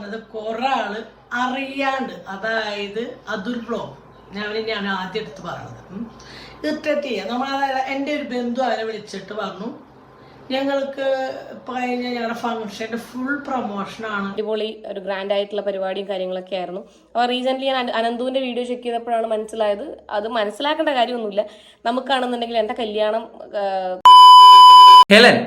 വന്നത് കുറെ ആൾ അറിയാണ്ട്. അതായത് അതുൽ ബ്ലോഗ് ഞാൻ തന്നെയാണ് ആദ്യം എടുത്ത് പറഞ്ഞത്. ഇറിറ്റേറ്റ് നമ്മൾ അതായത് എന്റെ ഒരു ബന്ധു അവരെ വിളിച്ചിട്ട് പറഞ്ഞു ഞങ്ങൾക്ക് ഇപ്പം കഴിഞ്ഞ ഞങ്ങളുടെ ഫംഗ്ഷന്റെ ഫുൾ പ്രൊമോഷനാണ് അടിപൊളി ഒരു ഗ്രാൻഡ് ആയിട്ടുള്ള പരിപാടിയും കാര്യങ്ങളൊക്കെ ആയിരുന്നു. അപ്പോൾ റീസെന്റ് ഞാൻ അനന്തുവിന്റെ അനന്തുവിന്റെ വീഡിയോ ചെക്ക് ചെയ്തപ്പോഴാണ് മനസ്സിലായത്. അത് മനസ്സിലാക്കേണ്ട കാര്യമൊന്നുമില്ല. നമുക്കാണെന്നുണ്ടെങ്കിൽ എന്റെ കല്യാണം ഹെലൻ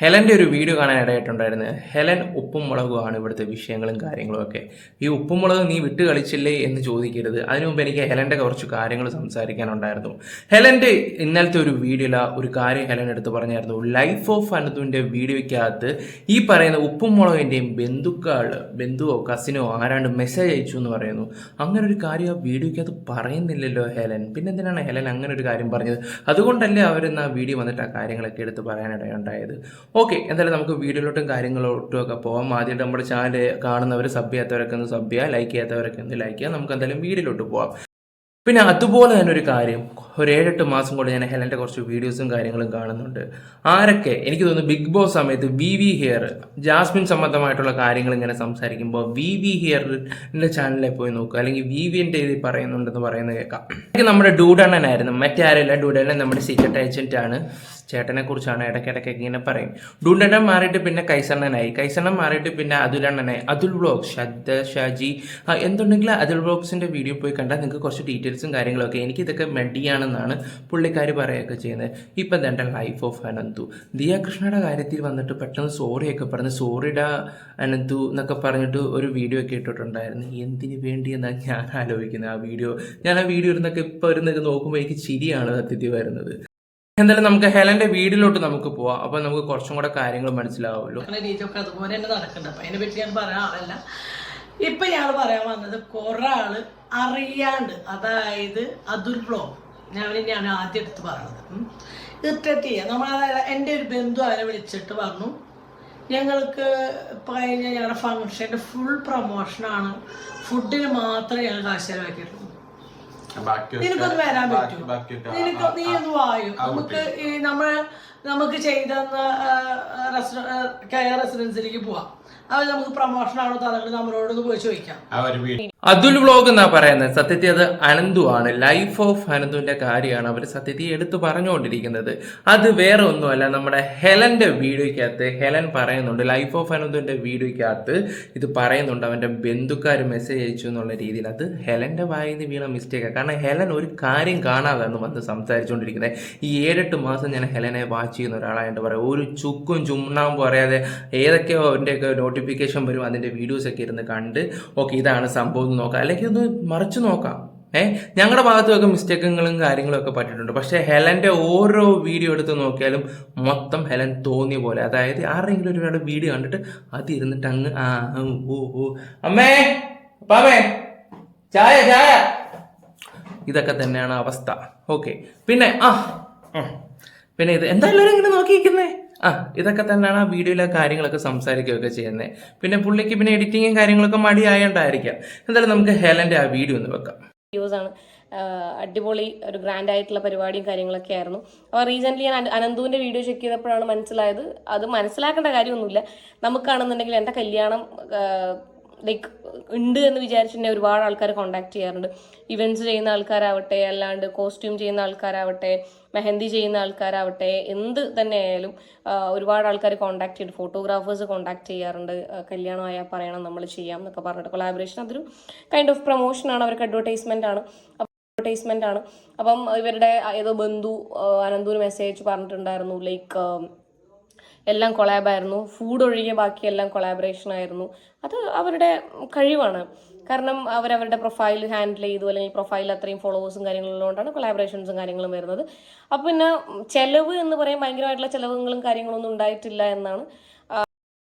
ഹെലന്റെ ഒരു വീഡിയോ കാണാൻ ഇടയായിട്ടുണ്ടായിരുന്നു. ഹെലൻ ഉപ്പും മുളകുമാണ് ഇവിടുത്തെ വിഷയങ്ങളും കാര്യങ്ങളും ഒക്കെ. ഈ ഉപ്പും മുളകും നീ വിട്ട് കളിച്ചില്ലേ എന്ന് ചോദിക്കരുത്. അതിനു മുമ്പ് എനിക്ക് ഹെലന്റെ കുറച്ച് കാര്യങ്ങൾ സംസാരിക്കാനുണ്ടായിരുന്നു. ഹെലന്റെ ഇന്നലത്തെ ഒരു വീഡിയോയിൽ ഒരു കാര്യം ഹെലൻ എടുത്ത് പറഞ്ഞായിരുന്നു. ലൈഫ് ഓഫ് അനന്തുവിന്റെ വീഡിയോയ്ക്കകത്ത് ഈ പറയുന്ന ഉപ്പും മുളകിന്റെയും ബന്ധുക്കൾ ബന്ധുവോ കസിനോ ആരാണ്ട് മെസ്സേജ് അയച്ചു എന്ന് പറയുന്നു. അങ്ങനെ ഒരു കാര്യം ആ വീഡിയോയ്ക്കകത്ത് പറയുന്നില്ലല്ലോ ഹെലൻ. പിന്നെ എന്തിനാണ് ഹെലൻ അങ്ങനെ ഒരു കാര്യം പറഞ്ഞത്? അതുകൊണ്ടല്ലേ അവരിന്ന് ആ വീഡിയോ വന്നിട്ട് ആ കാര്യങ്ങളൊക്കെ എടുത്ത് പറയാനിടയുണ്ടായത്? ഓക്കെ എന്തായാലും നമുക്ക് വീഡിയോയിലോട്ടും കാര്യങ്ങളോട്ടും ഒക്കെ പോകാം ആദ്യം നമ്മുടെ ചാനൽ കാണുന്നവർ സബ് ചെയ്യാത്തവരൊക്കെ ഒന്ന് സബ് ചെയ്യുക ലൈക്ക് ചെയ്യാത്തവരൊക്കെ ഒന്ന് ലൈക്ക് ചെയ്യുക. നമുക്ക് എന്തായാലും വീഡിയോയിലോട്ട് പോകാം പിന്നെ അതുപോലെ തന്നെ ഒരു കാര്യം ഒരു ഏഴെട്ട് മാസം കൊണ്ട് ഞാൻ ഹെലന്റെ കുറച്ച് വീഡിയോസും കാര്യങ്ങളും കാണുന്നുണ്ട്. ആരൊക്കെ? എനിക്ക് തോന്നുന്നു ബിഗ് ബോസ് സമയത്ത് വി വി ഹിയർ ജാസ്മിൻ സംബന്ധമായിട്ടുള്ള കാര്യങ്ങൾ ഇങ്ങനെ സംസാരിക്കുമ്പോൾ വി വി ഹിയറിന്റെ ചാനലിൽ പോയി നോക്കുക. അല്ലെങ്കിൽ വി വിന്റെ ഇത് പറയുന്നുണ്ടെന്ന് പറയുന്നത് കേൾക്കാം. എനിക്ക് നമ്മുടെ ഡൂഡണ്ണനായിരുന്നു. മറ്റേ ആരല്ല ഡൂഡണ്ണൻ നമ്മുടെ സീക്രട്ട് ഏജന്റ് ആണ് ചേട്ടനെ കുറിച്ചാണ് ഇടയ്ക്കിടയ്ക്ക് ഇങ്ങനെ പറയും. ഡൂണ്ടണ്ണൻ മാറിയിട്ട് പിന്നെ കൈസണ്ണനായി. കൈസണ്ണൻ മാറിയിട്ട് പിന്നെ അതുലണ്ണനായി അതുൽ വ്ളോഗ് ശ്രദ്ധ ഷാജി. എന്തുണ്ടെങ്കിലും അതുൽ വ്ളോഗ്സിന്റെ വീഡിയോ പോയി കണ്ടാൽ നിങ്ങൾക്ക് കുറച്ച് ഡീറ്റെയിൽസും കാര്യങ്ങളൊക്കെ എനിക്ക് ഇതൊക്കെ മടിയാണെന്നാണ് പുള്ളിക്കാർ പറയുകയൊക്കെ ചെയ്യുന്നത്. ഇപ്പം തന്നെ ലൈഫ് ഓഫ് അനന്തു. ദിയ കൃഷ്ണയുടെ കാര്യത്തിൽ വന്നിട്ട് പെട്ടെന്ന് സോറിയൊക്കെ പറഞ്ഞ് സോറിയുടെ അനന്തു എന്നൊക്കെ പറഞ്ഞിട്ട് ഒരു വീഡിയോ ഒക്കെ ഇട്ടിട്ടുണ്ടായിരുന്നു. എന്തിനു വേണ്ടി എന്നാണ് ഞാൻ ആലോചിക്കുന്നത്. ആ വീഡിയോ ഞാൻ ആ വീഡിയോ ഇരുന്നൊക്കെ ഇപ്പോൾ ഇരുന്നൊക്കെ നോക്കുമ്പോൾ എനിക്ക് ചിരിയാണ് സത്യത്തിൽ വരുന്നത് എന്തായാലും നമുക്ക് ഹെലന്റെ വീടിലോട്ട് നമുക്ക് പോവാം. അപ്പൊ നമുക്ക് കുറച്ചും കൂടെ കാര്യങ്ങൾ മനസ്സിലാവുള്ളൂ രീതിയൊക്കെ അതുപോലെ തന്നെ നടക്കുന്നുണ്ട്. അപ്പൊ അതിനെ പറ്റി ഞാൻ പറയാൻ ആളല്ല. ഇപ്പൊ ഞങ്ങൾ പറയാൻ വന്നത് കുറെ ആൾ അറിയാണ്ട് അതായത് അതുൽ ബ്ലോഗ്. ഞാൻ തന്നെയാണ് ആദ്യം എടുത്ത് പറഞ്ഞത് ഇത്രത്തി നമ്മൾ അതായത് എന്റെ ഒരു ബന്ധു അവരെ വിളിച്ചിട്ട് പറഞ്ഞു ഞങ്ങൾക്ക് കഴിഞ്ഞ ഞങ്ങളുടെ ഫംഗ്ഷന്റെ ഫുൾ പ്രൊമോഷനാണ് ഫുഡിന് മാത്രമേ ഞങ്ങൾ കാശ് ചെലവാക്കിയിട്ടുള്ളൂ. നിനക്കൊന്ന് വരാൻ പറ്റും നിനക്ക് നീ ഒന്ന് വായും നമുക്ക് ഈ നമ്മൾ നമുക്ക് ചെയ്തെന്ന കെയർ റെസിഡൻസിലേക്ക് പോവാം. അവർ നമുക്ക് പ്രൊമോഷൻ ആണോ തന്നിട്ട് നമ്മളോട് ഒന്ന് പോയി ചോദിക്കാം അതുൽ വ്ളോഗ് എന്നാ പറയുന്നത്? സത്യത്തിൽ അത് അനന്തു ആണ്. ലൈഫ് ഓഫ് അനന്തുവിന്റെ കാര്യമാണ് അവർ സത്യത്തിൽ എടുത്തു പറഞ്ഞുകൊണ്ടിരിക്കുന്നത്. അത് വേറെ ഒന്നുമല്ല നമ്മുടെ ഹെലന്റെ വീഡിയോയ്ക്കകത്ത് ഹെലൻ പറയുന്നുണ്ട് ലൈഫ് ഓഫ് അനന്തുവിന്റെ വീഡിയോയ്ക്കകത്ത് ഇത് പറയുന്നുണ്ട് അവന്റെ ബന്ധുക്കാർ മെസ്സേജ് അയച്ചു എന്നുള്ള രീതിയിൽ. അത് ഹെലന്റെ വായിൽ നിന്ന് വീണ മിസ്റ്റേക്കാണ് കാരണം ഹെലൻ ഒരു കാര്യം കാണാതാണ് വന്ന് സംസാരിച്ചുകൊണ്ടിരിക്കുന്നത്. ഈ ഏഴെട്ട് മാസം ഞാൻ ഹെലനെ വാച്ച് ചെയ്യുന്ന ഒരാളായിട്ട് പറയാം. ഒരു ചുക്കും ചുണ്ണാമ്പും പറയാതെ ഏതൊക്കെയോ അവന്റെയൊക്കെ നോട്ടിഫിക്കേഷൻ വരും അതിന്റെ വീഡിയോസൊക്കെ ഇരുന്ന് കണ്ട് ഓക്കെ ഇതാണ് സംഭവം. എന്ന് നോക്കാം. അല്ലെങ്കിൽ ഒന്ന് മറിച്ച് നോക്കാം. ഏഹ് ഞങ്ങളുടെ ഭാഗത്തുമൊക്കെ മിസ്റ്റേക്കുകളും കാര്യങ്ങളും ഒക്കെ പറ്റിയിട്ടുണ്ട്. പക്ഷേ ഹെലന്റെ ഓരോ വീഡിയോ എടുത്ത് നോക്കിയാലും മൊത്തം ഹെലൻ തോന്നിയ പോലെ. അതായത് ആരെങ്കിലും ഒരുപാട് വീഡിയോ കണ്ടിട്ട് അത് ഇരുന്നിട്ട് അങ്ങ് ആ ഓ ഓ അമ്മേ പാമേ ചായ ചായ. ഇതൊക്കെ തന്നെയാണ് അവസ്ഥ. ഓക്കെ. പിന്നെ ആ. പിന്നെ ഇത് എന്താ എല്ലാവരും ഇങ്ങനെ നോക്കിയിരിക്കുന്നേ? ആ ഇതൊക്കെ തന്നെയാണ് ആ വീഡിയോയിലെ കാര്യങ്ങളൊക്കെ സംസാരിക്കുകയൊക്കെ ചെയ്യുന്നത്. പിന്നെ പുള്ളിക്ക് പിന്നെ എഡിറ്റിങ്ങും കാര്യങ്ങളൊക്കെ മടിയായോണ്ടായിരിക്കാം എന്തായാലും നമുക്ക് ഹെലന്റെ ആ വീഡിയോ ഒന്ന് വെക്കാം. ആണ്. അടിപൊളി ഒരു ഗ്രാൻഡ് ആയിട്ടുള്ള പരിപാടിയും കാര്യങ്ങളൊക്കെ ആയിരുന്നു. അപ്പോൾ റീസെന്റ് ഞാൻ അനന്തുവിന്റെ വീഡിയോ ചെക്ക് ചെയ്തപ്പോഴാണ് മനസ്സിലായത്. അത് മനസ്സിലാക്കേണ്ട കാര്യമൊന്നുമില്ല. നമുക്കാണെന്നുണ്ടെങ്കിൽ എന്റെ കല്യാണം ലൈക്ക് ഉണ്ട് എന്ന് വിചാരിച്ച് തന്നെ ഒരുപാട് ആൾക്കാർ കോണ്ടാക്ട് ചെയ്യാറുണ്ട്. ഇവന്റ്സ് ചെയ്യുന്ന ആൾക്കാരാവട്ടെ അല്ലാണ്ട് കോസ്റ്റ്യൂം ചെയ്യുന്ന ആൾക്കാരാവട്ടെ മെഹന്തി ചെയ്യുന്ന ആൾക്കാരാവട്ടെ എന്ത് തന്നെ ആയാലും ഒരുപാട് ആൾക്കാർ കോണ്ടാക്ട് ചെയ്തിട്ട് ഫോട്ടോഗ്രാഫേഴ്സ് കോണ്ടാക്ട് ചെയ്യാറുണ്ട്. കല്യാണം കല്യാണമായാൽ പറയണം നമ്മൾ ചെയ്യാം എന്നൊക്കെ പറഞ്ഞിട്ട്. കൊളാബറേഷൻ അതൊരു കൈൻഡ് ഓഫ് പ്രൊമോഷനാണ് അവർക്ക് അഡ്വർടൈസ്മെന്റ് ആണ്. അഡ്വർടൈസ്മെന്റ് ആണ്. അപ്പം ഇവരുടെ ഏതോ ബന്ധു അനന്തൂർ മെസ്സേജ് പറഞ്ഞിട്ടുണ്ടായിരുന്നു. ലൈക്ക് എല്ലാം കൊളാബായിരുന്നു ഫുഡ് ഒഴികെ ബാക്കി എല്ലാം കൊളാബറേഷൻ ആയിരുന്നു. അത് അവരുടെ കഴിവാണ്. കാരണം അവരവരുടെ പ്രൊഫൈൽ ഹാൻഡിൽ ചെയ്തു അല്ലെങ്കിൽ പ്രൊഫൈൽ അത്രയും ഫോളോവേഴ്സും കാര്യങ്ങളും ഉള്ളതുകൊണ്ടാണ് കൊളാബറേഷൻസും കാര്യങ്ങളും വരുന്നത്. അപ്പം പിന്നെ ചെലവ് എന്ന് പറയാൻ ഭയങ്കരമായിട്ടുള്ള ചെലവുകളും കാര്യങ്ങളൊന്നും ഉണ്ടായിട്ടില്ല എന്നാണ്.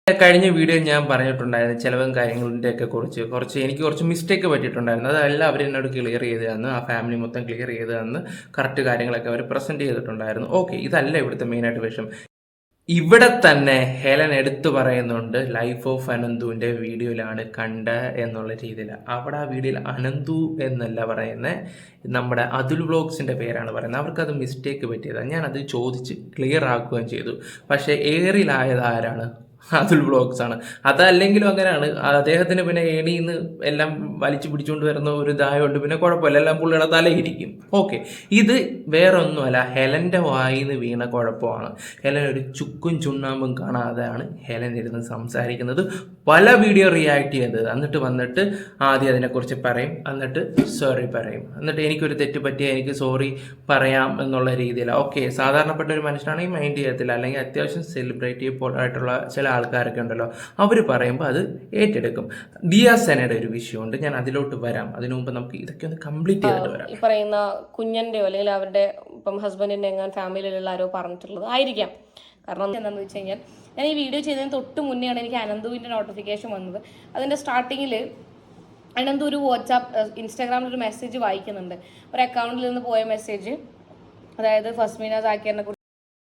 കഴിഞ്ഞ വീഡിയോ ഞാൻ പറഞ്ഞിട്ടുണ്ടായിരുന്നു ചിലവും കാര്യങ്ങളുടെ ഒക്കെ കുറിച്ച്. കുറച്ച് എനിക്ക് കുറച്ച് മിസ്റ്റേക്ക് പറ്റിയിട്ടുണ്ടായിരുന്നു. അതെല്ലാം അവർ എന്നോട് ക്ലിയർ ചെയ്ത് തന്ന് ആ ഫാമിലി മൊത്തം ക്ലിയർ ചെയ്ത് തന്ന് കറക്റ്റ് കാര്യങ്ങളൊക്കെ അവർ പ്രസന്റ് ചെയ്തിട്ടുണ്ടായിരുന്നു. ഓക്കെ ഇതല്ല ഇവിടുത്തെ മെയിനായിട്ട് വിഷയം. ഇവിടെ തന്നെ ഹെലൻ എടുത്തു പറയുന്നുണ്ട് ലൈഫ് ഓഫ് അനന്തുവിന്റെ വീഡിയോയിലാണ് കണ്ട എന്നുള്ള രീതിയിൽ. അവിടെ ആ വീഡിയോയിൽ അനന്തു എന്നല്ല പറയുന്നത് നമ്മുടെ അതുൽ വ്ളോഗ്സിന്റെ പേരാണ് പറയുന്നത്. അവർക്കത് മിസ്റ്റേക്ക് പറ്റിയതാണ് ഞാനത് ചോദിച്ച് ക്ലിയർ ആക്കുകയും ചെയ്തു. പക്ഷേ ഏറിലായത് ആരാണ്? അതുൽ ബ്ലോഗ്സ് ആണ്. അതല്ലെങ്കിലും അങ്ങനെയാണ്. അദ്ദേഹത്തിന് പിന്നെ ഏണിന്ന് എല്ലാം വലിച്ചു പിടിച്ചുകൊണ്ട് വരുന്ന ഒരു ഇതായതുകൊണ്ട് പിന്നെ കുഴപ്പമില്ല. എല്ലാം പുള്ളിയുടെ തലയിരിക്കും. ഓക്കെ ഇത് വേറെ ഒന്നുമല്ല ഹെലന്റെ വായിന്ന് വീണ കുഴപ്പമാണ്. ഹെലൻ ഒരു ചുക്കും ചുണ്ണാമ്പും കാണാതെയാണ് ഹെലൻ ഇരുന്ന് സംസാരിക്കുന്നത്. പല വീഡിയോ റിയാക്ട് ചെയ്തത്. എന്നിട്ട് വന്നിട്ട് ആദ്യം അതിനെക്കുറിച്ച് പറയും. എന്നിട്ട് സോറി പറയും. എന്നിട്ട് എനിക്കൊരു തെറ്റ് പറ്റിയ എനിക്ക് സോറി പറയാം എന്നുള്ള രീതിയിലാണ് ഓക്കെ സാധാരണപ്പെട്ട ഒരു മനുഷ്യനാണെങ്കിൽ മൈൻഡ് ചെയ്യത്തില്ല. അല്ലെങ്കിൽ അത്യാവശ്യം സെലിബ്രേറ്റീവ് ആയിട്ടുള്ള ചില ആൾക്കാരൊക്കെ ഉണ്ടല്ലോ അവർ പറയുമ്പോൾ അത് ഏറ്റെടുക്കും. ദിയാസനയുടെ ഒരു വിഷയമുണ്ട് ഞാൻ അതിലോട്ട് വരാം. അതിനു മുമ്പ് നമുക്ക് ഇതൊക്കെ ഒന്ന് കംപ്ലീറ്റ് ചെയ്തിട്ട് വരാം. ഈ പറയുന്ന കുഞ്ഞന്റെയോ അല്ലെങ്കിൽ അവരുടെ ഇപ്പം ഹസ്ബൻഡിന്റെ എങ്ങാൻ ഫാമിലിയിലുള്ള ആരോ പറഞ്ഞിട്ടുള്ളത് ആയിരിക്കാം. കാരണം എന്താണെന്ന് വെച്ച് കഴിഞ്ഞാൽ ഞാൻ ഈ വീഡിയോ ചെയ്തതിന് തൊട്ട് മുന്നെയാണ് എനിക്ക് അനന്തുവിന്റെ നോട്ടിഫിക്കേഷൻ വന്നത്. അതിന്റെ സ്റ്റാർട്ടിങ്ങിൽ അനന്തു ഒരു വാട്സാപ്പ് ഇൻസ്റ്റാഗ്രാമിൽ ഒരു മെസ്സേജ് വായിക്കുന്നുണ്ട്. ഒരു അക്കൗണ്ടിൽ നിന്ന് പോയ മെസ്സേജ് അതായത് ഫസ്മീന കുറിച്ച്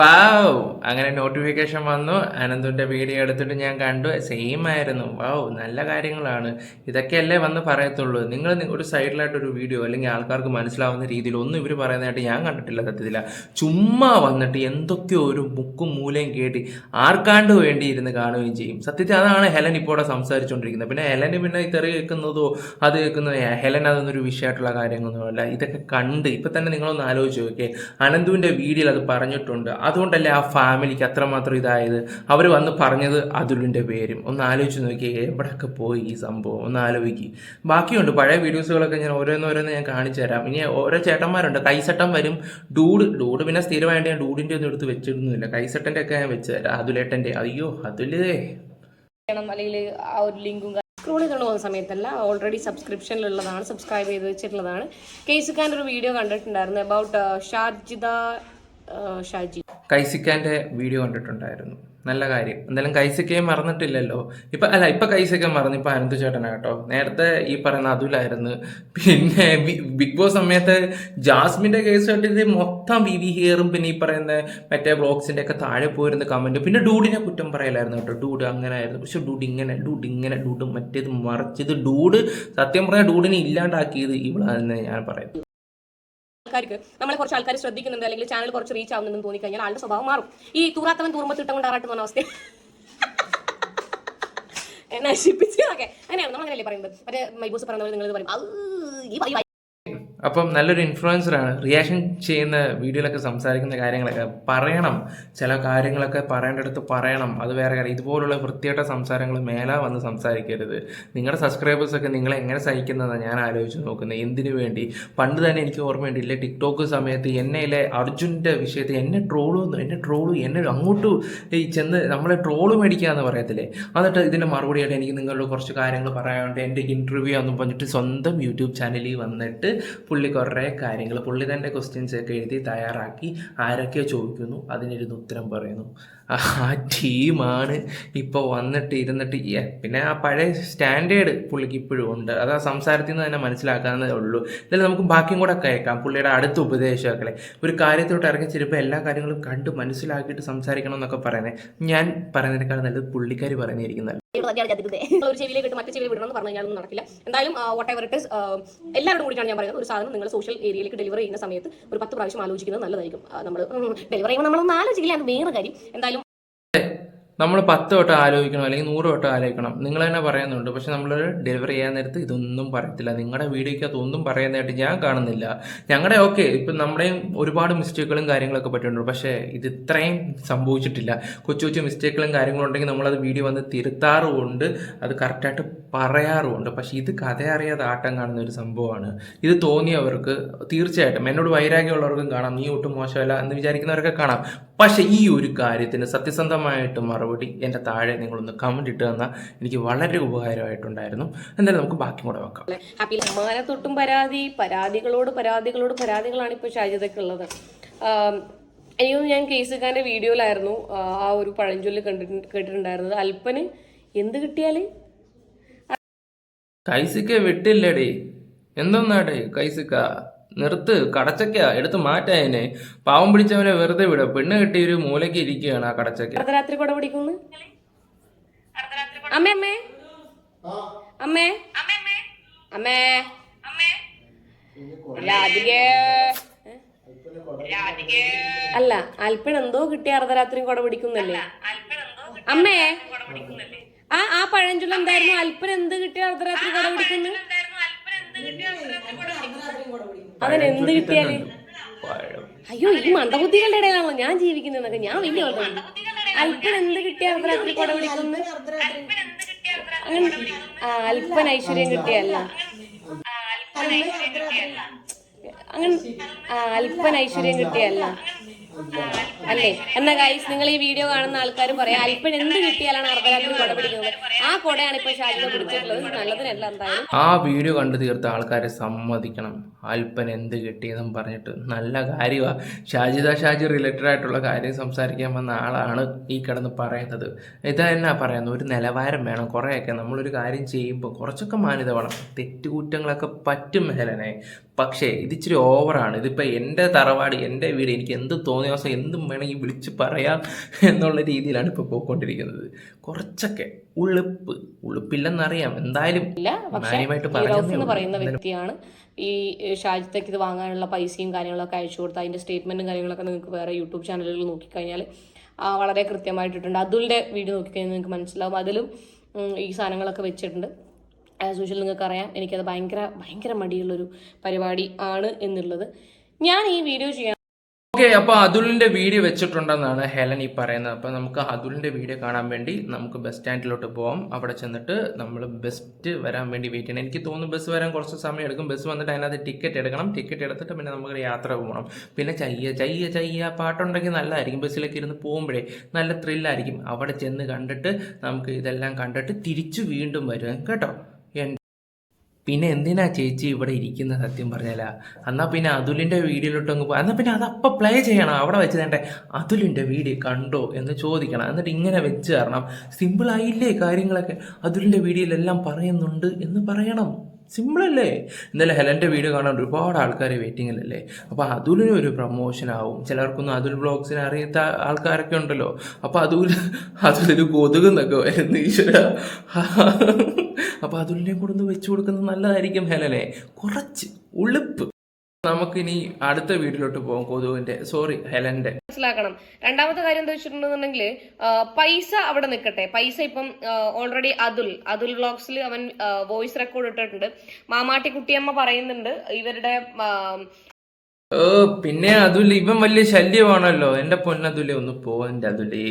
വാവ് അങ്ങനെ നോട്ടിഫിക്കേഷൻ വന്നു. അനന്തുന്റെ വീഡിയോ എടുത്തിട്ട് ഞാൻ കണ്ടു. സെയിം ആയിരുന്നു. വാവ് നല്ല കാര്യങ്ങളാണ്. ഇതൊക്കെയല്ലേ വന്ന് പറയത്തുള്ളൂ. നിങ്ങൾ ഒരു സൈഡിലായിട്ട് ഒരു വീഡിയോ അല്ലെങ്കിൽ ആൾക്കാർക്ക് മനസ്സിലാവുന്ന രീതിയിൽ ഒന്നും ഇവർ പറയുന്നതായിട്ട് ഞാൻ കണ്ടിട്ടില്ല സത്യത്തില്ല ചുമ്മാ വന്നിട്ട് എന്തൊക്കെയോ ഒരു മുക്കും മൂലയും കേട്ടി ആർക്കാണ്ട് വേണ്ടി ഇരുന്ന് കാണുകയും ചെയ്യും. സത്യത്തിൽ അതാണ് ഹെലൻ ഇപ്പോൾ ഇവിടെ സംസാരിച്ചുകൊണ്ടിരിക്കുന്നത് പിന്നെ ഹെലന് പിന്നെ തെറി കേൾക്കുന്നതോ അത് കേൾക്കുന്നതോ ഹെലൻ അതൊന്നൊരു വിഷയമായിട്ടുള്ള കാര്യങ്ങളൊന്നുമല്ല. ഇതൊക്കെ കണ്ട് ഇപ്പം തന്നെ നിങ്ങളൊന്ന് ആലോചിച്ച് നോക്കിയേ. അനന്തുവിന്റെ വീഡിയോയിൽ അത് പറഞ്ഞിട്ടുണ്ട്. അതുകൊണ്ടല്ലേ ആ ഫാമിലിക്ക് അത്രമാത്രം ഇതായത്? അവർ വന്ന് പറഞ്ഞത് അതുലിന്റെ പേരും. ഒന്ന് ആലോചിച്ച് നോക്കി എവിടെയൊക്കെ പോയി ഈ സംഭവം? ഒന്ന് ആലോചിക്കുക ബാക്കിയുണ്ട് പഴയ വീഡിയോസുകളൊക്കെ ഞാൻ ഓരോന്നോരോന്ന് ഞാൻ കാണിച്ചു തരാം. ഇനി ഓരോ ചേട്ടന്മാരുണ്ട്. കൈസട്ടം വരും. ഡൂഡ് ഡൂഡ് പിന്നെ സ്ഥിരമായിട്ട് ഞാൻ ഡൂഡിന്റെ ഒന്നും എടുത്ത് വെച്ചിടുന്നില്ല കൈസട്ടന്റെ ഒക്കെ ഞാൻ വെച്ച് തരാം. അതുലേട്ടന്റെ അയ്യോ അതുലേ. അല്ലെങ്കിൽ ആ ഒരു ലിങ്കും സ്ക്രോൾ ചെയ്തുകൊണ്ട് പോകുന്ന സമയത്തല്ല ഓൾറെഡി സബ്സ്ക്രിപ്ഷനിലുള്ളതാണ് സബ്സ്ക്രൈബ് ചെയ്ത് വെച്ചിട്ടുള്ളതാണ്. കേസുക്കാന്റെ ഒരു വീഡിയോ കണ്ടിട്ടുണ്ടായിരുന്നു അബൌട്ട് ഷാജിദ ഷാജി. കൈസിക്കാന്റെ വീഡിയോ കണ്ടിട്ടുണ്ടായിരുന്നു. നല്ല കാര്യം. എന്തായാലും കൈസിക്കയും മറന്നിട്ടില്ലല്ലോ. ഇപ്പം അല്ല ഇപ്പം കൈസിക്ക മറന്നു. ഇപ്പം അനന്തു ചേട്ടനാ കേട്ടോ. നേരത്തെ ഈ പറയുന്ന അതുലായിരുന്നു. പിന്നെ ബിഗ് ബോസ് സമയത്ത് ജാസ്മിന്റെ കേസ് കണ്ടിട്ട് മൊത്തം വി വി ഹിയറും പിന്നെ ഈ പറയുന്ന മറ്റേ ബ്ലോഗ്സിന്റെ ഒക്കെ താഴെ പോയിരുന്ന കമന്റ് പിന്നെ ഡൂഡിനെ കുറ്റം പറയലായിരുന്നു കേട്ടോ. ഡൂഡ് അങ്ങനെ ആയിരുന്നു. പക്ഷെ ഡൂഡ് ഇങ്ങനെ ഡൂഡ് ഇങ്ങനെ ഡൂഡ് മറ്റേത് മറിച്ചത് ഡൂഡ് സത്യം പറഞ്ഞാൽ ഡൂഡിനെ ഇല്ലാണ്ടാക്കിയത് ഇവളാണെന്ന് ഞാൻ പറയുന്നത് ആൾക്കാർക്ക് നമ്മളെ കുറച്ച് ആൾക്കാർ ശ്രദ്ധിക്കുന്നുണ്ട് അല്ലെങ്കിൽ ചാനൽ കുറച്ച് റീച്ച് ആവുന്നുണ്ടെന്ന് തോന്നിക്കഴിഞ്ഞാൽ ആളുടെ സ്വഭാവം മാറും. ഈ തൂറാത്തവൻ തൂറുമ്പോ കൊണ്ട് പോകുന്ന അവസ്ഥ. നശിപ്പിച്ച്. ഓക്കെ. അങ്ങനെയാണ്. നമ്മൾ അങ്ങനെയല്ലേ പറയുന്നത്? മറ്റേ മൈബൂസ് പോലെ നിങ്ങൾ പറയും "ഔ, ഈ അപ്പം നല്ലൊരു ഇൻഫ്ലുവൻസറാണ് റിയാക്ഷൻ ചെയ്യുന്ന വീഡിയോയിലൊക്കെ സംസാരിക്കുന്ന കാര്യങ്ങളൊക്കെ പറയണം. ചില കാര്യങ്ങളൊക്കെ പറയേണ്ടടുത്ത് പറയണം. അത് വേറെ കാര്യം. ഇതുപോലുള്ള വൃത്തിയായിട്ട സംസാരങ്ങൾ മേലാ വന്ന് സംസാരിക്കരുത്. നിങ്ങളുടെ സബ്സ്ക്രൈബേഴ്സൊക്കെ നിങ്ങളെ എങ്ങനെ സഹിക്കുന്നതാണ് ഞാൻ ആലോചിച്ച് നോക്കുന്നത് എന്തിനു വേണ്ടി? പണ്ട് തന്നെ എനിക്ക് ഓർമ്മയുണ്ട് ഇല്ലേ ടിക്ടോക്ക് സമയത്ത് എന്നെയിലെ അർജുന്റെ വിഷയത്തിൽ എന്നെ ട്രോളു എന്നെ ട്രോളു എന്നെ അങ്ങോട്ട് ചെന്ന് നമ്മളെ ട്രോൾ മേടിക്കുക എന്ന് പറയത്തില്ലേ? എന്നിട്ട് ഇതിന്റെ മറുപടിയായിട്ട് എനിക്ക് നിങ്ങളോട് കുറച്ച് കാര്യങ്ങൾ പറയാനുണ്ട്. എന്റെ ഇന്റർവ്യൂ എന്ന് പറഞ്ഞിട്ട് സ്വന്തം യൂട്യൂബ് ചാനലിൽ വന്നിട്ട് പുള്ളി കുറേ കാര്യങ്ങൾ പുള്ളി തന്നെ ക്വസ്റ്റ്യൻസ് ഒക്കെ എഴുതി തയ്യാറാക്കി ആരൊക്കെയോ ചോദിക്കുന്നു. അതിനിരുന്ന് ഉത്തരം പറയുന്നു. ആ ടീമാണ് ഇപ്പോൾ വന്നിട്ട് ഇരുന്നിട്ട് പിന്നെ ആ പഴയ സ്റ്റാൻഡേർഡ് പുള്ളിക്ക് ഇപ്പോഴും ഉണ്ട്. അത് ആ സംസാരത്തിൽ നിന്ന് തന്നെ മനസ്സിലാക്കാവുന്നതേ ഉള്ളൂ. എന്നാലും നമുക്ക് ബാക്കിയും കൂടെ കേൾക്കാം. പുള്ളിയുടെ അടുത്ത ഉപദേശമൊക്കെ ഒരു കാര്യത്തോട്ട് ഇറങ്ങി എല്ലാ കാര്യങ്ങളും കണ്ട് മനസ്സിലാക്കിയിട്ട് സംസാരിക്കണം എന്നൊക്കെ പറയുന്നത് ഞാൻ പറയുന്നതിനേക്കാൾ നല്ലത് പുള്ളിക്കാർ പറയുന്നതായിരിക്കും ഒരു ചെവിയിലേക്ക് മറ്റു ചെവിയിൽ വിടണം എന്ന് പറഞ്ഞു കഴിഞ്ഞാൽ നടക്കില്ല. എന്തായാലും വോട്ട് എവർ ഇറ്റ് എല്ലാവരോടും കൂടിയാണ് ഞാൻ പറയുന്നത്. ഒരു സാധനം നിങ്ങൾ സോഷ്യൽ ഏരിയയിലേക്ക് ഡെലിവറി ചെയ്യുന്ന സമയത്ത് ഒരു പത്ത് പ്രാവശ്യം ആലോചിക്കുന്നത് നല്ലതായിരിക്കും. നമ്മൾ ഡെലിവറി ചെയ്യുമ്പോൾ നമ്മളൊന്നും ആലോചിക്കില്ല. അത് വേറെ കാര്യം. എന്തായാലും നമ്മൾ പത്ത് വട്ടം ആലോചിക്കണം അല്ലെങ്കിൽ നൂറ് വട്ടം ആലോചിക്കണം. നിങ്ങൾ തന്നെ പറയുന്നുണ്ട്. പക്ഷെ നമ്മൾ ഡെലിവറി ചെയ്യാൻ നേരത്ത് ഇതൊന്നും പറയത്തില്ല. നിങ്ങളുടെ വീഡിയോയ്ക്കകത്ത് ഒന്നും പറയുന്നതായിട്ട് ഞാൻ കാണുന്നില്ല. ഞങ്ങളുടെ ഓക്കെ ഇപ്പം നമ്മുടെയും ഒരുപാട് മിസ്റ്റേക്കുകളും കാര്യങ്ങളൊക്കെ പറ്റിയിട്ടുണ്ട്. പക്ഷേ ഇത് ഇത്രയും സംഭവിച്ചിട്ടില്ല. കൊച്ചു കൊച്ചു മിസ്റ്റേക്കുകളും കാര്യങ്ങളും ഉണ്ടെങ്കിൽ നമ്മളത് വീഡിയോ വന്ന് തിരുത്താറുമുണ്ട്. അത് കറക്റ്റായിട്ട് പറയാറുമുണ്ട്. പക്ഷേ ഇത് കഥ അറിയാതെ ആട്ടം കാണുന്ന ഒരു സംഭവമാണ്. ഇത് തോന്നിയവർക്ക് തീർച്ചയായിട്ടും എന്നോട് വൈരാഗ്യമുള്ളവർക്കും കാണാം. നീ ഒട്ടും മോശമല്ല എന്ന് വിചാരിക്കുന്നവരൊക്കെ കാണാം. പക്ഷേ ഈ ഒരു കാര്യത്തിന് സത്യസന്ധമായിട്ട് മറുപടി എന്റെ താഴെ നിങ്ങളൊന്ന് കമന്റ് ഇട്ട് തന്നാൽ എനിക്ക് വളരെ ഉപകാരമായിട്ടുണ്ടായിരുന്നു. എന്തായാലും നമുക്ക് ബാക്കി കൂടെ വെക്കാം ഹാപ്പി തൊട്ടും പരാതി പരാതികളോട് പരാതികളോട് പരാതികളാണ് ഇപ്പോൾ ഷാജിദക്ക് ഉള്ളത്. എനിക്ക് ഞാൻ കേസുകാരന്റെ വീഡിയോയിലായിരുന്നു ആ, ആ ഒരു പഴഞ്ചൊല്ല് കണ്ടിട്ട് കേട്ടിട്ടുണ്ടായിരുന്നത്. അല്പന് എന്ത് കിട്ടിയാൽ കൈസിക്ക വിട്ടില്ലടി. എന്തോന്നാടേ കൈസിക്ക? നിർത്ത് കടച്ചക്ക എടുത്ത് മാറ്റായനെ പാവം പിടിച്ചവനെ വെറുതെ വിട. പെണ്ണ് കെട്ടി ഒരു മൂലയ്ക്ക് ഇരിക്കുകയാണ് ആ കടച്ചക്ക. അർദ്ധരാത്രി കൊട പിടിക്കുന്നു? അമ്മേ അമ്മേ. അമ്മേ. അമ്മേ അല്ല അല്പൻ എന്തോ കിട്ടിയ അർദ്ധരാത്രി കൊട പിടിക്കുന്നല്ലേ? അമ്മേ. ആ ആ പഴഞ്ചുല എന്തായിരുന്നു? അല്പൻ എന്ത് കിട്ടിയ അർദ്ധരാത്രി കൊട പിടിക്കുന്നു. അങ്ങനെ എന്ത് കിട്ടിയാൽ. അയ്യോ ഈ മന്ദബുദ്ധികളുടെ ഇടയിലാണല്ലോ ഞാൻ ജീവിക്കുന്നതൊക്കെ ഞാൻ വലിയ അല്പന അല്പൻ എന്ത് കിട്ടിയ അർദ്ധരാത്രി കുട പിടിക്കുന്നു ആ അല്പൻ ഐശ്വര്യം കിട്ടിയല്ല. അങ്ങനെ ആ അല്പൻ ഐശ്വര്യം കിട്ടിയല്ല. അല്ലേ? എന്നാ ഗൈസ് നിങ്ങൾ ഈ വീഡിയോ കാണുന്ന ആൾക്കാർ പറയാം അല്പം എന്ത് കിട്ടിയാലാണ് അർദ്ധരാത്രി കുട പിടിക്കുന്നത്? ആ കുടയാണ് ഇപ്പൊ ഷാജിനെ പിടിച്ചിട്ടുള്ളത്. നല്ലതിനല്ല എന്തായാലും. ആ വീഡിയോ കണ്ടു തീർത്ത ആൾക്കാരെ സമ്മതിക്കണം. അല്പൻ എന്ത് കിട്ടിയെന്നും പറഞ്ഞിട്ട് നല്ല കാര്യമാണ് ഷാജിദ ഷാജി റിലേറ്റഡ് ആയിട്ടുള്ള കാര്യം സംസാരിക്കാൻ വന്ന ആളാണ് ഈ കിടന്ന് പറയുന്നത്. ഇതാ എന്നാ പറയുന്നത് ഒരു നിലവാരം വേണം. കുറേയൊക്കെ നമ്മളൊരു കാര്യം ചെയ്യുമ്പോൾ കുറച്ചൊക്കെ മാന്യത വേണം. തെറ്റുകുറ്റങ്ങളൊക്കെ പറ്റും ഹെലനെ പക്ഷേ ഇതിച്ചിരി ഓവറാണ് ഇതിപ്പോൾ എന്റെ തറവാട് എന്റെ വീട് എനിക്ക് എന്ത് തോന്നിയ ദിവസം എന്തും വേണമെങ്കിൽ വിളിച്ച് പറയാം എന്നുള്ള രീതിയിലാണ് ഇപ്പോൾ പോയിക്കൊണ്ടിരിക്കുന്നത്. കുറച്ചൊക്കെ ഉളുപ്പ്. ഉളുപ്പില്ലെന്നറിയാം. എന്തായാലും ഇല്ല പക്ഷേ എന്ന് പറയുന്ന വ്യക്തിയാണ് ഈ ഷാജിത്തേക്ക് ഇത് വാങ്ങാനുള്ള പൈസയും കാര്യങ്ങളൊക്കെ അയച്ചു കൊടുത്ത് അതിന്റെ സ്റ്റേറ്റ്മെന്റും കാര്യങ്ങളൊക്കെ നിങ്ങൾക്ക് വേറെ യൂട്യൂബ് ചാനലുകളിൽ നോക്കിക്കഴിഞ്ഞാൽ വളരെ കൃത്യമായിട്ടിട്ടുണ്ട്. അതുലിന്റെ വീഡിയോ നോക്കിക്കഴിഞ്ഞാൽ നിങ്ങൾക്ക് മനസ്സിലാവും. അതിലും ഈ സാധനങ്ങളൊക്കെ വെച്ചിട്ടുണ്ട്. ആസ് യൂഷ്വൽ നിങ്ങൾക്ക് അറിയാം എനിക്കത് ഭയങ്കര ഭയങ്കര മടിയുള്ളൊരു പരിപാടി ആണ് എന്നുള്ളത്. ഞാൻ ഈ വീഡിയോ ചെയ്യാൻ ഓക്കെ അപ്പോൾ അതുലിന്റെ വീഡിയോ വെച്ചിട്ടുണ്ടെന്നാണ് ഹെലൻ ഈ പറയുന്നത്. അപ്പോൾ നമുക്ക് അതുലിന്റെ വീഡിയോ കാണാൻ വേണ്ടി നമുക്ക് ബസ് സ്റ്റാൻഡിലോട്ട് പോകാം അവിടെ ചെന്നിട്ട് നമ്മൾ ബെസ്റ്റ് വരാൻ വേണ്ടി വെയിറ്റ് ചെയ്യണം. എനിക്ക് തോന്നുന്നു ബസ് വരാൻ കുറച്ച് സമയം എടുക്കും. ബസ് വന്നിട്ട് അതിനകത്ത് ടിക്കറ്റ് എടുക്കണം. ടിക്കറ്റ് എടുത്തിട്ട് പിന്നെ നമുക്ക് യാത്ര പോകണം പിന്നെ ചയ്യ ചയ്യ ചയ്യ പാട്ടുണ്ടെങ്കിൽ നല്ലതായിരിക്കും. ബസ്സിലേക്ക് ഇരുന്ന് പോകുമ്പോഴേ നല്ല ത്രില്ലായിരിക്കും അവിടെ ചെന്ന് കണ്ടിട്ട് നമുക്ക് ഇതെല്ലാം കണ്ടിട്ട് തിരിച്ചു വീണ്ടും വരും. കേട്ടോ? പിന്നെ എന്തിനാ ചേച്ചി ഇവിടെ ഇരിക്കുന്ന സത്യം പറഞ്ഞാലാ? എന്നാ പിന്നെ അതുലിന്റെ വീഡിയോയിലോട്ട് അങ്ങ് പോകാം എന്നാ പിന്നെ അത് അപ്പം പ്ലേ ചെയ്യണം അവിടെ വെച്ച് തേണ്ടേ അതുലിന്റെ വീഡിയോ കണ്ടോ എന്ന് ചോദിക്കണം. എന്നിട്ട് ഇങ്ങനെ വെച്ച് തരണം. സിമ്പിൾ ആയില്ലേ കാര്യങ്ങളൊക്കെ? അതുലിന്റെ വീഡിയോയിലെല്ലാം പറയുന്നുണ്ട് എന്ന് പറയണം. സിമ്പിളല്ലേ ഇന്നലെ ഹെലന്റെ വീഡിയോ കാണാൻ ഒരുപാട് ആൾക്കാർ വെയിറ്റിങ്ങിലല്ലേ അപ്പോൾ അതുലിന് ഒരു പ്രൊമോഷൻ ആവും. ചിലർക്കൊന്നും അതുൽ ബ്ലോഗ്സിനെ അറിയാത്ത ആൾക്കാരൊക്കെ ഉണ്ടല്ലോ. അപ്പോൾ അതുൽ അതുലൊരു കൊതുകുന്നൊക്കെ വരുന്നു ഈശ്വര. അപ്പോൾ അതുലിനെ കൂടെ ഒന്ന് വെച്ചു കൊടുക്കുന്നത് നല്ലതായിരിക്കും ഹെലനെ. കുറച്ച് ഉളുപ്പ്. നമുക്കിനി അടുത്ത വീട്ടിലോട്ട് പോകാം കൊതുവിന്റെ സോറി ഹെലന്റെ. മനസ്സിലാക്കണം. രണ്ടാമത്തെ കാര്യം എന്താ വെച്ചിട്ടുണ്ടെന്നുണ്ടെങ്കിൽ പൈസ അവിടെ നിൽക്കട്ടെ. പൈസ ഇപ്പം ഓൾറെഡി അതുൽ. അതുൽ വ്ളോഗ്സിൽ അവൻ വോയിസ് റെക്കോർഡ് ഇട്ടിട്ടുണ്ട്. മാമാട്ടി കുട്ടിയമ്മ പറയുന്നുണ്ട് ഇവരുടെ ഓ പിന്നെ അതുല്ല ഇവൻ വലിയ ശല്യമാണല്ലോ. എന്റെ പൊന്നതുല്യ ഒന്ന് പോ എന്റെ അതുലേ.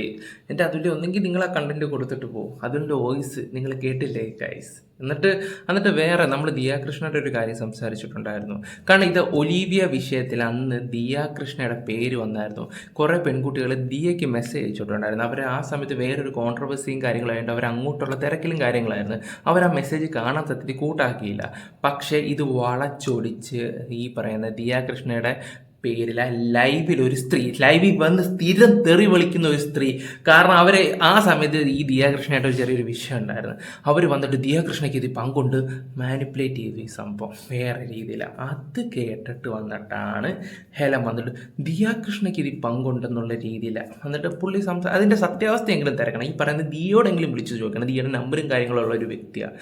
എന്റെ അതുല്യ ഒന്നെങ്കിൽ നിങ്ങൾ ആ കണ്ടന്റ് കൊടുത്തിട്ട് പോകും അതിന്റെ വോയിസ് നിങ്ങൾ കേട്ടില്ലേ ഗൈസ് എന്നിട്ട് എന്നിട്ട് വേറെ നമ്മൾ ദിയാകൃഷ്ണയുടെ ഒരു കാര്യം സംസാരിച്ചിട്ടുണ്ടായിരുന്നു. കാരണം ഇത് ഒലീവിയ വിഷയത്തിൽ അന്ന് ദിയാകൃഷ്ണയുടെ പേര് വന്നായിരുന്നു. കുറേ പെൺകുട്ടികൾ ദിയയ്ക്ക് മെസ്സേജ് അയച്ചിട്ടുണ്ടായിരുന്നു. അവർ ആ സമയത്ത് വേറൊരു കോൺട്രവേഴ്സിയും കാര്യങ്ങളായിട്ട് അവർ അങ്ങോട്ടുള്ള തിരക്കിലും കാര്യങ്ങളായിരുന്നു. അവർ ആ മെസ്സേജ് കാണാൻ സത്യത്തിൽ കൂട്ടാക്കിയില്ല. പക്ഷേ ഇത് വളച്ചൊടിച്ച് ഈ പറയുന്ന ദിയാകൃഷ്ണയുടെ പേരിൽ ആ ലൈവിൽ ഒരു സ്ത്രീ ലൈവിൽ വന്ന് സ്ഥിരം തെറി വിളിക്കുന്ന ഒരു സ്ത്രീ. കാരണം അവരെ ആ സമയത്ത് ഈ ദിയാകൃഷ്ണയായിട്ട് ഒരു ചെറിയൊരു വിഷയം ഉണ്ടായിരുന്നു. അവർ വന്നിട്ട് ദിയാകൃഷ്ണയ്ക്ക് ഇത് പങ്കുണ്ട്. മാനിപ്പുലേറ്റ് ചെയ്തു ഈ സംഭവം വേറെ രീതിയിൽ അത് കേട്ടിട്ട് വന്നിട്ടാണ് ഹേലം വന്നിട്ട് ദിയാകൃഷ്ണയ്ക്ക് ഇത് പങ്കുണ്ടെന്നുള്ള രീതിയിൽ വന്നിട്ട് പുള്ളി സംസാ അതിന്റെ സത്യാവസ്ഥയെങ്കിലും തിരക്കണം. ഈ പറയുന്നത് ദിയോടെങ്കിലും വിളിച്ചു ചോദിക്കണം. ദിയുടെ നമ്പറും കാര്യങ്ങളുള്ള ഒരു വ്യക്തിയാണ്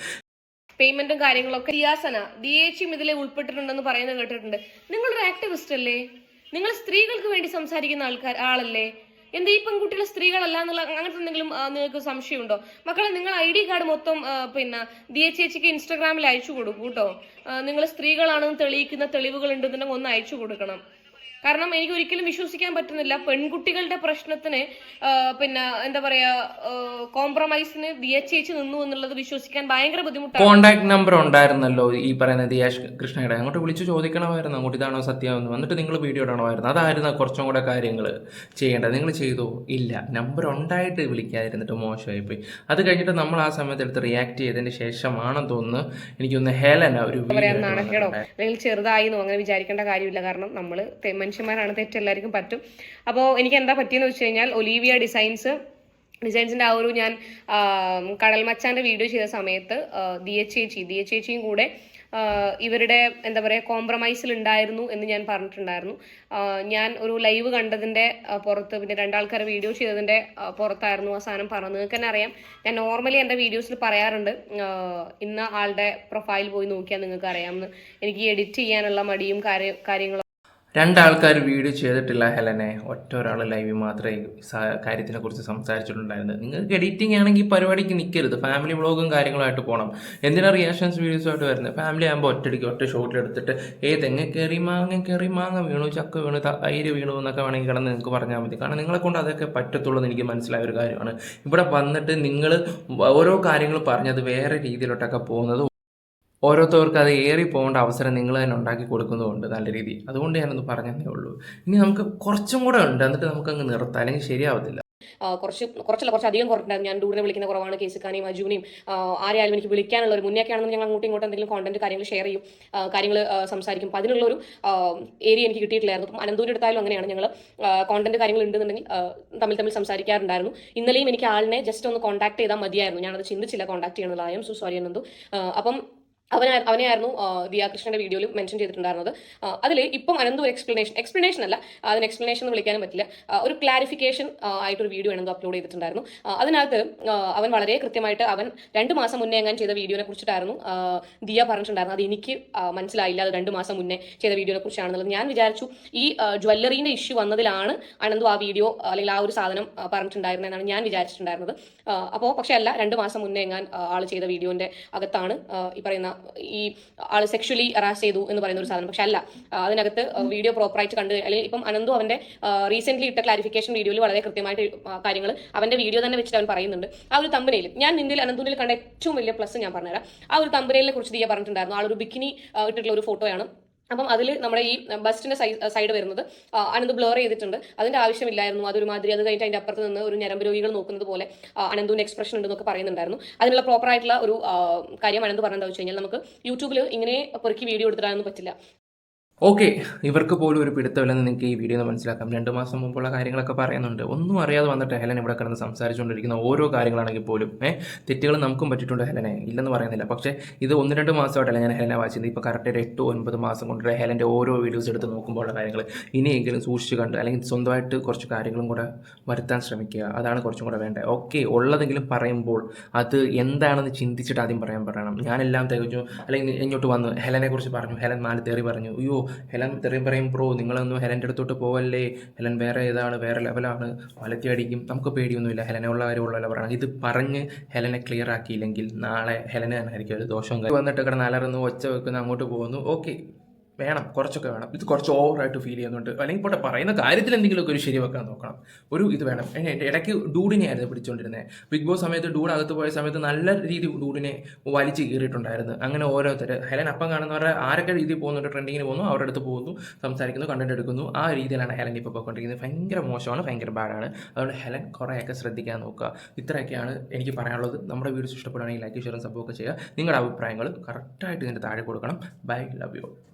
പേയ്മെന്റും കാര്യങ്ങളൊക്കെ ഡിയാസന ഡി എച്ചും ഇതിലെ ഉൾപ്പെട്ടിട്ടുണ്ടെന്ന് പറയുന്നത് കേട്ടിട്ടുണ്ട്. നിങ്ങളൊരു ആക്ടിവിസ്റ്റ് അല്ലേ? നിങ്ങൾ സ്ത്രീകൾക്ക് വേണ്ടി സംസാരിക്കുന്ന ആൾക്കാർ ആളല്ലേ? എന്ത് ഈ പെൺകുട്ടികൾ സ്ത്രീകളല്ല എന്നുള്ള അങ്ങനത്തെ എന്തെങ്കിലും നിങ്ങൾക്ക് സംശയമുണ്ടോ? മക്കളെ നിങ്ങൾ ഐ ഡി കാർഡ് മൊത്തം പിന്നെ ഡി എച്ച് എച്ചിക്ക് ഇൻസ്റ്റാഗ്രാമിൽ അയച്ചു കൊടുക്കൂ കേട്ടോ. നിങ്ങൾ സ്ത്രീകളാണെന്ന് തെളിയിക്കുന്ന തെളിവുകൾ ഉണ്ടെന്നുണ്ടെങ്കിൽ ഒന്ന് അയച്ചു കൊടുക്കണം. കാരണം എനിക്ക് ഒരിക്കലും വിശ്വസിക്കാൻ പറ്റുന്നില്ല. പെൺകുട്ടികളുടെ പ്രശ്നത്തിന് പിന്നെ എന്താ പറയാ കോംപ്രമൈസിന് ഡി എച്ച് എച്ച് നിന്നു എന്നുള്ളത് വിശ്വസിക്കാൻ ഭയങ്കര ബുദ്ധിമുട്ടാണ്. കോൺടാക്ട് നമ്പർ ഉണ്ടായിരുന്നല്ലോ ഈ പറയുന്ന ദിയാഷ് കൃഷ്ണയുടെ. അങ്ങോട്ട് വിളിച്ചു ചോദിക്കണമായിരുന്നു. അങ്ങോട്ട് ഇതാണോ സത്യമെന്ന് വന്നിട്ട് നിങ്ങൾ വീഡിയോ ഇടണമായിരുന്നു. അതായിരുന്നു കുറച്ചും കൂടെ കാര്യങ്ങൾ ചെയ്യേണ്ടത്. നിങ്ങൾ ചെയ്തു. ഇല്ല. നമ്പർ ഉണ്ടായിട്ട് വിളിക്കാതിരുന്നിട്ട് മോശമായി പോയി. അത് കഴിഞ്ഞിട്ട് നമ്മൾ ആ സമയത്ത് എടുത്ത് റിയാക്ട് ചെയ്തതിന് ശേഷമാണെന്ന് തോന്നുന്നു. എനിക്കൊന്ന് ഹേലന ഒരു ചെറുതായി അങ്ങനെ വിചാരിക്കേണ്ട കാര്യമില്ല. കാരണം നമ്മൾ മനുഷ്യന്മാരാണ് തെറ്റെല്ലാവർക്കും പറ്റും. അപ്പോൾ എനിക്ക് എന്താ പറ്റിയെന്ന് വെച്ച് കഴിഞ്ഞാൽ ഒലീവിയ ഡിസൈൻസ് ഡിസൈൻസിന്റെ ആ ഒരു ഞാൻ കടൽ മച്ചാന്റെ വീഡിയോ ചെയ്ത സമയത്ത് ദി എച്ച് ചേച്ചി എച്ച് ചേച്ചിയും കൂടെ ഇവരുടെ എന്താ പറയുക കോംപ്രമൈസിൽ ഉണ്ടായിരുന്നു എന്ന് ഞാൻ പറഞ്ഞിട്ടുണ്ടായിരുന്നു. ഞാൻ ഒരു ലൈവ് കണ്ടതിന്റെ പുറത്ത് പിന്നെ രണ്ടാൾക്കാരെ വീഡിയോ ചെയ്തതിന്റെ പുറത്തായിരുന്നു ആ സാധനം പറഞ്ഞത്. നിങ്ങൾക്ക് തന്നെ അറിയാം ഞാൻ നോർമലി എന്റെ വീഡിയോസിൽ പറയാറുണ്ട് ഇന്ന ആളുടെ പ്രൊഫൈൽ പോയി നോക്കിയാൽ നിങ്ങൾക്ക് അറിയാമെന്ന്. എനിക്ക് എഡിറ്റ് ചെയ്യാനുള്ള മടിയും കാര്യ- കാര്യങ്ങളും രണ്ടാൾക്കാർ വീഡിയോ ചെയ്തിട്ടില്ല ഹെലനെ. ഒറ്റ ഒരാൾ ലൈവിൽ മാത്രമേ കാര്യത്തിനെ കുറിച്ച് സംസാരിച്ചിട്ടുണ്ടായിരുന്നത്. നിങ്ങൾക്ക് എഡിറ്റിംഗ് ആണെങ്കിൽ പരിപാടിക്ക് നിൽക്കരുത് ഫാമിലി വ്ളോഗും കാര്യങ്ങളായിട്ട് പോകണം എന്തിനാണ് റിയാക്ഷൻസ് വീഡിയോസുമായിട്ട് വരുന്നത്? ഫാമിലി ആകുമ്പോൾ ഒറ്റടിക്ക് ഒറ്റ ഷോട്ടിൽ എടുത്തിട്ട് ഏ തെങ്ങ കയറി മാങ്ങ കയറി മാങ്ങ വീണു ചക്ക വീണു തൈര് വീണു എന്നൊക്കെ വേണമെങ്കിൽ കിടന്ന് നിങ്ങൾക്ക് പറഞ്ഞാൽ മതി. കാരണം നിങ്ങളെ കൊണ്ട് അതൊക്കെ പറ്റത്തുള്ളൂ എന്ന് എനിക്ക് മനസ്സിലായ ഒരു കാര്യമാണ്. ഇവിടെ വന്നിട്ട് നിങ്ങൾ ഓരോ കാര്യങ്ങൾ പറഞ്ഞത് വേറെ രീതിയിലോട്ടൊക്കെ പോകുന്നത് ഓരോരുത്തർക്ക് അത് ഏറി പോകേണ്ട അവസരം നിങ്ങൾ തന്നെ ഉണ്ടാക്കി കൊടുക്കുന്നതുകൊണ്ട് നല്ല രീതി. അതുകൊണ്ട് ഞാനൊന്ന് പറഞ്ഞതേ ഉള്ളൂ. ഇനി നമുക്ക് കുറച്ചും കൂടെ ഉണ്ട്. എന്നിട്ട് നമുക്ക് അങ്ങ് നിർത്താം. അല്ലെങ്കിൽ ശരിയാവത്തില്ല. കുറച്ച് കുറച്ചല്ല കുറച്ച് അധികം കുറഞ്ഞിട്ടുണ്ടായിരുന്നു ഞാൻ ദൂരെ വിളിക്കുന്ന കുറവാണ്. കേസിക്കാനെയും അജുവിനെയും ആരെയായാലും എനിക്ക് വിളിക്കാനുള്ള ഒരു മുന്നേക്കെ ആണെന്ന് ഞങ്ങൾ അങ്ങോട്ടും ഇങ്ങോട്ടും എന്തെങ്കിലും കോണ്ടന്റ് കാര്യങ്ങൾ ഷെയർ ചെയ്യും. കാര്യങ്ങൾ സംസാരിക്കും. അപ്പം അതിനുള്ള ഒരു ഏരിയ എനിക്ക് കിട്ടിയിട്ടില്ലായിരുന്നു. അപ്പം അനന്തൂരിന്റെ അങ്ങനെയാണ് ഞങ്ങൾ കോണ്ടന്റ് കാര്യങ്ങൾ ഉണ്ടെന്നുണ്ടെങ്കിൽ തമ്മിൽ തമ്മിൽ സംസാരിക്കാറുണ്ടായിരുന്നു. ഇന്നലെയും എനിക്ക് ആളിനെ ജസ്റ്റ് ഒന്ന് കോൺടാക്ട് ചെയ്താൽ മതിയായിരുന്നു. ഞാനത് ചിന്തിച്ചില്ല കോൺടാക്ട് ചെയ്യണമെന്നുള്ള ആയം സോ സോറി അനന്തു അപ്പം അവനെ അവനെയായിരുന്നു ദിയാകൃഷ്ണന്റെ വീഡിയോയിൽ മെൻഷൻ ചെയ്തിട്ടുണ്ടായിരുന്നത്. അതിൽ ഇപ്പം അനന്തു ഒരു എക്സ്പ്ലനേഷൻ എക്സ്പ്ലനേഷൻ അല്ല അതിന് എക്സ്പ്ലനേഷൻ എന്ന് വിളിക്കാനും പറ്റില്ല. ഒരു ക്ലാരിഫിക്കേഷൻ ആയിട്ടൊരു വീഡിയോ അനന്തു അപ്ലോഡ് ചെയ്തിട്ടുണ്ടായിരുന്നു. അതിനകത്ത് അവൻ വളരെ കൃത്യമായിട്ട് അവൻ രണ്ട് മാസം മുന്നേ എങ്ങാൻ ചെയ്ത വീഡിയോനെ കുറിച്ചിട്ടായിരുന്നു ദിയ പറഞ്ഞിട്ടുണ്ടായിരുന്നു അത് എനിക്ക് മനസ്സിലായില്ല. അത് രണ്ട് മാസം മുന്നേ ചെയ്ത വീഡിയോനെ കുറിച്ചാണെന്നുള്ളത്. ഞാൻ വിചാരിച്ചു ഈ ജ്വല്ലറീന്റെ ഇഷ്യൂ വന്നതിലാണ് അനന്തു ആ വീഡിയോ അല്ലെങ്കിൽ ആ ഒരു സാധനം പറഞ്ഞിട്ടുണ്ടായിരുന്നതെന്നാണ് ഞാൻ വിചാരിച്ചിട്ടുണ്ടായിരുന്നത്. അപ്പോൾ പക്ഷേ അല്ല രണ്ട് മാസം മുന്നേ എങ്ങാൻ ആൾ ചെയ്ത വീഡിയോന്റെ അകത്താണ് ഈ പറയുന്ന ഈ ആൾ സെക്ഷലി അറാസ് ചെയ്തു എന്ന് പറയുന്ന ഒരു സാധനം. പക്ഷെ അല്ല അതിനകത്ത് വീഡിയോ പ്രോപ്പറായിട്ട് കണ്ടു അല്ലെങ്കിൽ ഇപ്പം അനന്തു അവന്റെ റീസെന്റ് ഇട്ട ക്ലാരിഫിക്കേഷൻ വീഡിയോയിൽ വളരെ കൃത്യമായിട്ട് കാര്യങ്ങൾ അവന്റെ വീഡിയോ തന്നെ വെച്ചിട്ട് അവൻ പറയുന്നുണ്ട്. ആ ഒരു തമ്പനയിൽ ഞാൻ നിന്നിൽ അനന്തുനിൽ കണ്ട ഏറ്റവും വലിയ പ്ലസ് ഞാൻ പറഞ്ഞുതരാം. ആ ഒരു തമ്പനയിലെ കുറിച്ച് ദിയ പറഞ്ഞിട്ടുണ്ടായിരുന്നു. ആളൊരു ബിക്കിനി ഇട്ടിട്ടുള്ള ഒരു ഫോട്ടോയാണ് അപ്പം അതിൽ നമ്മുടെ ഈ ബസ്റ്റിന്റെ സൈഡ് വരുന്നത് അനന്ത് ബ്ലർ ചെയ്തിട്ടുണ്ട്. അതിന്റെ ആവശ്യമില്ലായിരുന്നു അതൊരു മാതിരി അത് കഴിഞ്ഞിട്ട് അതിന്റെ അപ്പുറത്ത് നിന്ന് ഒരു ഞരമ്പ് രോഗികൾ നോക്കുന്നത് പോലെ അനന്തുവിന് എക്സ്പ്രഷൻ ഉണ്ടെന്നൊക്കെ പറയുന്നുണ്ടായിരുന്നു. അതിനുള്ള പ്രോപ്പർ ആയിട്ടുള്ള ഒരു കാര്യം അനന്ത് പറഞ്ഞെന്താ വെച്ച് കഴിഞ്ഞാൽ നമുക്ക് യൂട്യൂബിൽ ഇങ്ങനെ പെറുക്കി വീഡിയോ എടുത്തിടാനൊന്നും പറ്റില്ല. ഓക്കെ ഇവർക്ക് പോലും ഒരു പിടുത്തമില്ലെന്ന് നിങ്ങൾക്ക് ഈ വീഡിയോ മനസ്സിലാക്കാം. രണ്ട് മാസം മുമ്പുള്ള കാര്യങ്ങളൊക്കെ പറയുന്നുണ്ട്. ഒന്നും അറിയാതെ വന്നിട്ട് ഹെലൻ ഇവിടെ കിടന്ന് സംസാരിച്ചുകൊണ്ടിരിക്കുന്ന ഓരോ കാര്യങ്ങളാണെങ്കിൽ പോലും ഏഹ് തെറ്റുകൾ നമുക്കും പറ്റിയിട്ടുണ്ട് ഹെലനെ. ഇല്ലെന്ന് പറയുന്നില്ല. പക്ഷേ ഇത് ഒന്ന് രണ്ട് മാസമായിട്ടല്ല ഞാൻ ഹെലനെ വായിച്ചത്. ഇപ്പോൾ കറക്റ്റ് ഒരു എട്ട് ഒൻപത് മാസം കൊണ്ട് ഹെലന്റെ ഓരോ വീഡിയോസ് എടുത്ത് നോക്കുമ്പോഴുള്ള കാര്യങ്ങൾ ഇനിയെങ്കിലും സൂക്ഷിച്ച് കണ്ട് അല്ലെങ്കിൽ സ്വന്തമായിട്ട് കുറച്ച് കാര്യങ്ങളും കൂടെ വരുത്താൻ ശ്രമിക്കുക. അതാണ് കുറച്ചും കൂടെ വേണ്ടത്. ഓക്കെ ഉള്ളതെങ്കിലും പറയുമ്പോൾ അത് എന്താണെന്ന് ചിന്തിച്ചിട്ട് ആദ്യം പറയാൻ പറയണം. ഞാനെല്ലാം തികച്ചു അല്ലെങ്കിൽ ഇങ്ങോട്ട് വന്ന് ഹെലനെ കുറിച്ച് പറഞ്ഞു. ഹെലൻ നാല് തേറി പറഞ്ഞു. അയ്യോ ഹെലൻ തെറിയും പറയും ബ്രോ നിങ്ങളൊന്നും ഹെലന്റെ അടുത്തോട്ട് പോവല്ലേ? ഹെലൻ വേറെ ഇതാണ് വേറെ ലെവലാണ്. വലത്തി അടിക്കും. നമുക്ക് പേടിയൊന്നുമില്ല. ഹെലനെ ഉള്ള കാര്യമുള്ള പറയണം ഇത് പറഞ്ഞ് ഹെലനെ ക്ലിയർ ആക്കിയില്ലെങ്കിൽ നാളെ ഹെലനെ തന്നെ ആയിരിക്കും ഒരു ദോഷം. വന്നിട്ട് കിടന്ന് അലറുന്നു ഒച്ച വെക്കുന്ന അങ്ങോട്ട് പോകുന്നു. ഓക്കെ. വേണം കുറച്ചൊക്കെ വേണം. ഇത് കുറച്ച് ഓവറായിട്ട് ഫീൽ ചെയ്യുന്നുണ്ട്. അല്ലെങ്കിൽ പോട്ടെ പറയുന്ന കാര്യത്തിൽ എന്തെങ്കിലുമൊക്കെ ഒരു ശരി വെക്കാൻ നോക്കണം. ഒരു ഇത് വേണം. ഇടയ്ക്ക് ഡൂഡിനെ ആയിരുന്നു പിടിച്ചുകൊണ്ടിരുന്നത് ബിഗ് ബോസ് സമയത്ത് ഡൂഡ് അകത്ത് പോയ സമയത്ത് നല്ല രീതി ഡൂഡിനെ വലിച്ച് കീറിയിട്ടുണ്ടായിരുന്നു. അങ്ങനെ ഓരോരുത്തർ ഹെലൻ അപ്പം കാണുന്നവരുടെ ആരൊക്കെ രീതിയിൽ പോകുന്നുണ്ട് ട്രെൻഡിങ്ങിന് പോകുന്നു അവരുടെ അടുത്ത് പോകുന്നു സംസാരിക്കുന്നു കണ്ടന്റ് എടുക്കുന്നു. ആ രീതിയിലാണ് ഹെലൻ ഇപ്പോൾ പോയിക്കൊണ്ടിരിക്കുന്നത്. ഭയങ്കര മോശമാണ് ഭയങ്കര ബാഡാണ് അതുകൊണ്ട് ഹെലൻ കുറേയൊക്കെ ശ്രദ്ധിക്കാൻ നോക്കുക. ഇത്രയൊക്കെയാണ് എനിക്ക് പറയാനുള്ളത്. നമ്മുടെ വീഡിയോസ് ഇഷ്ടപ്പെടുകയാണെങ്കിൽ ലൈക്ക് ഷെയർ സപ്പോർട്ട് ചെയ്യുക. നിങ്ങളുടെ അഭിപ്രായങ്ങൾ കറക്റ്റായിട്ട് ഇതിന്റെ താഴെ കൊടുക്കണം. Bye love you